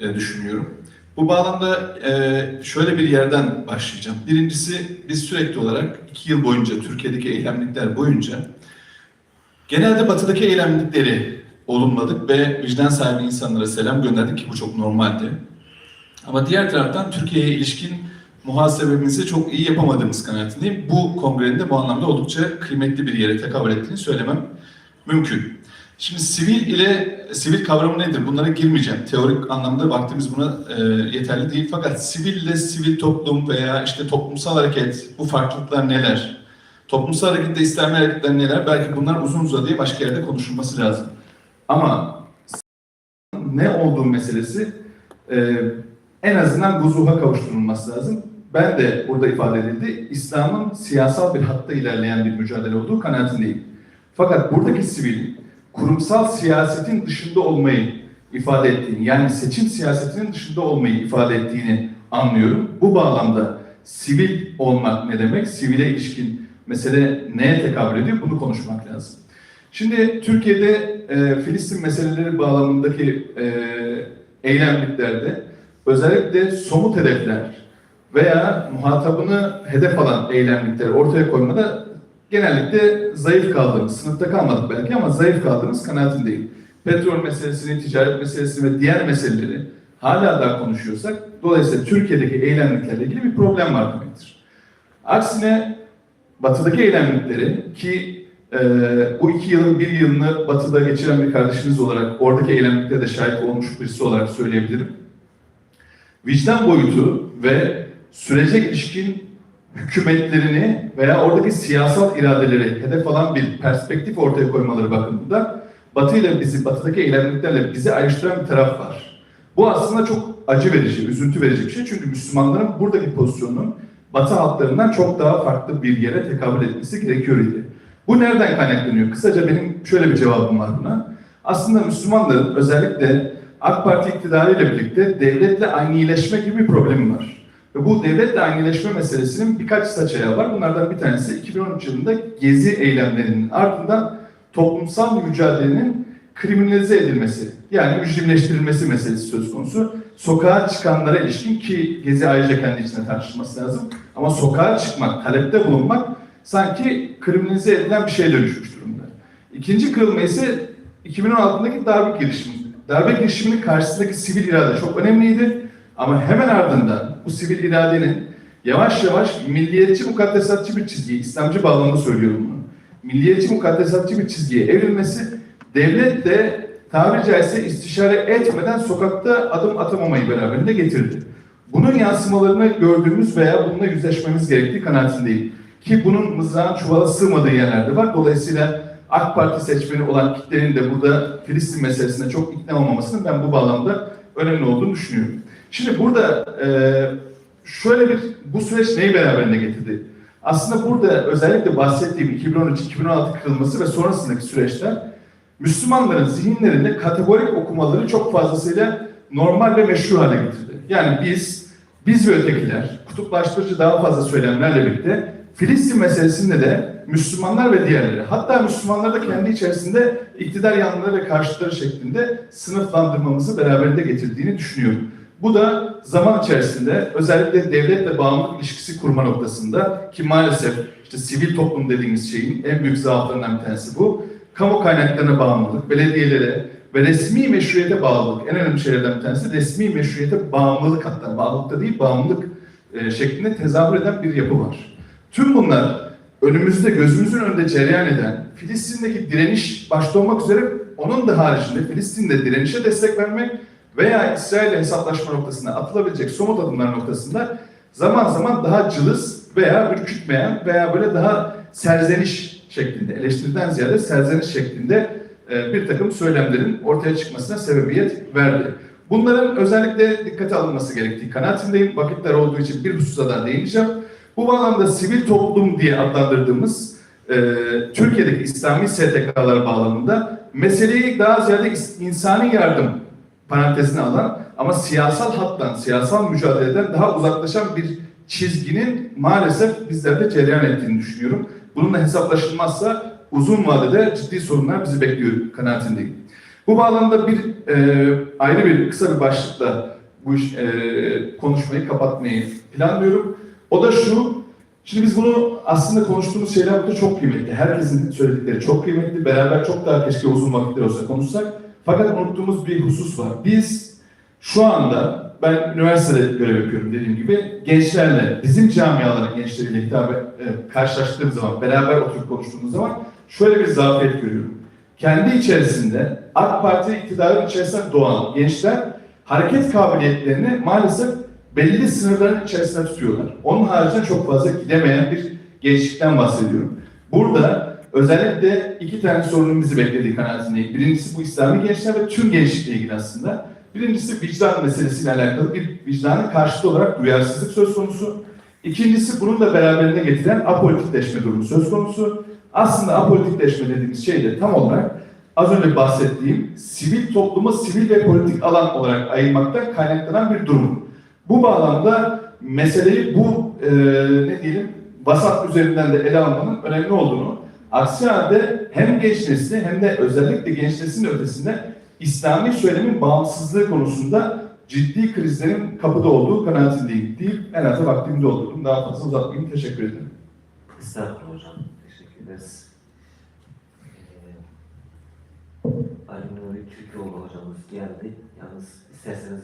e, düşünüyorum. Bu bağlamda e, şöyle bir yerden başlayacağım. Birincisi biz sürekli olarak iki yıl boyunca Türkiye'deki eylemlikler boyunca genelde batıdaki eylemlikleri olumladık ve vicdan sahibi insanlara selam gönderdik ki bu çok normaldi. Ama diğer taraftan Türkiye'ye ilişkin muhasebemizi çok iyi yapamadığımız kanaatindeyim. Bu kongrenin de bu anlamda oldukça kıymetli bir yere tekabül ettiğini söylemem mümkün. Şimdi sivil ile sivil kavramı nedir? Bunlara girmeyeceğim. Teorik anlamda vaktimiz buna e, yeterli değil. Fakat sivil ile sivil toplum veya işte toplumsal hareket bu farklılıklar neler? Toplumsal harekette İslami hareketler neler? Belki bunlar uzun uzadıya başka yerde konuşulması lazım. Ama ne olduğu meselesi e, en azından vuzuha kavuşturulması lazım. Ben de burada ifade edildi. İslam'ın siyasal bir hatta ilerleyen bir mücadele olduğu kanaatindeyim. Fakat buradaki sivil kurumsal siyasetin dışında olmayı ifade ettiğini, yani seçim siyasetinin dışında olmayı ifade ettiğini anlıyorum. Bu bağlamda sivil olmak ne demek? Sivile ilişkin mesele neye tekabül ediyor? Bunu konuşmak lazım. Şimdi Türkiye'de e, Filistin meseleleri bağlamındaki e, eylemliklerde özellikle somut hedefler veya muhatabını hedef alan eylemlikleri ortaya koymada genellikle zayıf kaldığımız, sınıfta kalmadık belki ama zayıf kaldığımız kanaatindeyim. Petrol meselesini, ticaret meselesini ve diğer meseleleri hala daha konuşuyorsak dolayısıyla Türkiye'deki eylemliklerle ilgili bir problem var demektir. Aksine batıdaki eylemlikleri ki e, bu iki yılın bir yılını batıda geçiren bir kardeşiniz olarak oradaki eylemlikte de şahit olmuş birisi olarak söyleyebilirim. Vicdan boyutu ve sürece ilişkin hükümetlerini veya oradaki siyasal iradeleri hedef alan bir perspektif ortaya koymaları bakımında Batı ile bizi, Batı'daki eylemliklerle bizi ayrıştıran bir taraf var. Bu aslında çok acı verici, üzüntü verici bir şey. Çünkü Müslümanların buradaki pozisyonunun Batı halklarından çok daha farklı bir yere tekabül etmesi gerekiyor idi. Bu nereden kaynaklanıyor? Kısaca benim şöyle bir cevabım var buna. Aslında Müslümanların özellikle AK Parti iktidarıyla birlikte devletle aynıleşme gibi bir problemi var. Ve bu devletle aynıleşme meselesinin birkaç saç ayağı var. Bunlardan bir tanesi 2013 yılında Gezi eylemlerinin ardından toplumsal mücadelenin kriminalize edilmesi, yani mücrimleştirilmesi meselesi söz konusu. Sokağa çıkanlara ilişkin ki Gezi ayrıca kendi içinde tartışması lazım. Ama sokağa çıkmak, talepte bulunmak sanki kriminalize edilen bir şeye dönüşmüş durumda. İkinci kırılma ise 2016'daki darbe girişimi. Darbe girişiminin karşısındaki sivil irade çok önemliydi. Ama hemen ardından bu sivil iradenin yavaş yavaş milliyetçi mukaddesatçı bir çizgiye, İslamcı bağlamda söylüyorum bunu. Milliyetçi mukaddesatçı bir çizgiye evrilmesi devlet de tabiri caizse istişare etmeden sokakta adım atamamayı beraberinde getirdi. Bunun yansımalarını gördüğümüz veya bununla yüzleşmemiz gerektiği kanaatindeyim. Ki bunun mızrağın çuvala sığmadığı yerlerde var. Dolayısıyla AK Parti seçmeni olan kitlenin de burada Filistin meselesine çok ikna olmamasının ben bu bağlamda önemli olduğunu düşünüyorum. Şimdi burada e, şöyle bir, bu süreç neyi beraberinde getirdi? Aslında burada özellikle bahsettiğim 2013-2016 kırılması ve sonrasındaki süreçler Müslümanların zihinlerinde kategorik okumaları çok fazlasıyla normal ve meşru hale getirdi. Yani biz, biz ve ötekiler, kutuplaştırıcı daha fazla söylemlerle birlikte Filistin meselesinde de Müslümanlar ve diğerleri, hatta Müslümanlar da kendi içerisinde iktidar yanlıları ve karşıtları şeklinde sınıflandırmamızı beraberinde getirdiğini düşünüyorum. Bu da zaman içerisinde özellikle devletle bağımlılık ilişkisi kurma noktasında ki maalesef işte sivil toplum dediğimiz şeyin en büyük zaaflarından bir tanesi bu. Kamu kaynaklarına bağımlılık, belediyelere ve resmi meşruiyete bağlılık en önemli şeylerden bir tanesi resmi meşruiyete bağımlılık hatta bağımlılıkta değil bağımlılık e, şeklinde tezahür eden bir yapı var. Tüm bunlar önümüzde gözümüzün önünde cereyan eden Filistin'deki direniş başta olmak üzere onun da haricinde Filistin'de direnişe destek vermek veya İsrail'le hesaplaşma noktasında atılabilecek somut adımlar noktasında zaman zaman daha cılız veya ürkütmeyen veya böyle daha serzeniş şeklinde, eleştiriden ziyade serzeniş şeklinde e, bir takım söylemlerin ortaya çıkmasına sebebiyet verdi. Bunların özellikle dikkate alınması gerektiği kanaatindeyim. Vakitler olduğu için bir hususa daha değineceğim. Bu bağlamda sivil toplum diye adlandırdığımız e, Türkiye'deki İslami STK'lar bağlamında meseleyi daha ziyade insani yardım parantezine alan ama siyasal hattan, siyasal mücadeleden daha uzaklaşan bir çizginin maalesef bizlerde cereyan ettiğini düşünüyorum. Bununla hesaplaşılmazsa uzun vadede ciddi sorunlar bizi bekliyor kanaatindeyim. Bu bağlamda bir e, ayrı bir kısa bir başlıkla bu iş, e, konuşmayı kapatmayı planlıyorum. O da şu, şimdi biz bunu aslında konuştuğumuz şeyler burada çok kıymetli. Herkesin söyledikleri çok kıymetli. Beraber çok daha keşke uzun vakitler olsa konuşsak. Fakat unuttuğumuz bir husus var. Biz şu anda, ben üniversitede görev yapıyorum dediğim gibi, gençlerle, bizim camiaların gençleriyle hitap e, karşılaştığımız zaman, beraber oturup konuştuğumuz zaman şöyle bir zafiyet görüyorum. Kendi içerisinde, AK Parti iktidarın içerisinde doğan gençler hareket kabiliyetlerini maalesef belli sınırların içerisinde tutuyorlar. Onun haricinde çok fazla gidemeyen bir gençlikten bahsediyorum. Burada özellikle iki tane sorunun bizi beklediği kanaatindeyim. Birincisi bu İslami gençler ve tüm gençlikle ilgili aslında. Birincisi vicdan meselesiyle alakalı bir vicdanın karşıtı olarak duyarsızlık söz konusu. İkincisi bunun da beraberine getiren apolitikleşme durumu söz konusu. Aslında apolitikleşme dediğimiz şey de tam olarak az önce bahsettiğim sivil toplumu sivil ve politik alan olarak ayırmaktan kaynaklanan bir durum. Bu bağlamda meseleyi bu e, ne diyelim vasat üzerinden de ele almanın önemli olduğunu, aksi halde hem genç nesli hem de özellikle genç neslin ötesinde İslami söylemin bağımsızlığı konusunda ciddi krizlerin kapıda olduğu kanaatindeyim deyip herhalde vaktimde oldum. Daha fazla uzatmayayım. Teşekkür ederim. Estağfurullah hocam. Teşekkür ederiz. Ee, Ali Nuri Türkoğlu hocamız geldi. Yalnız isterseniz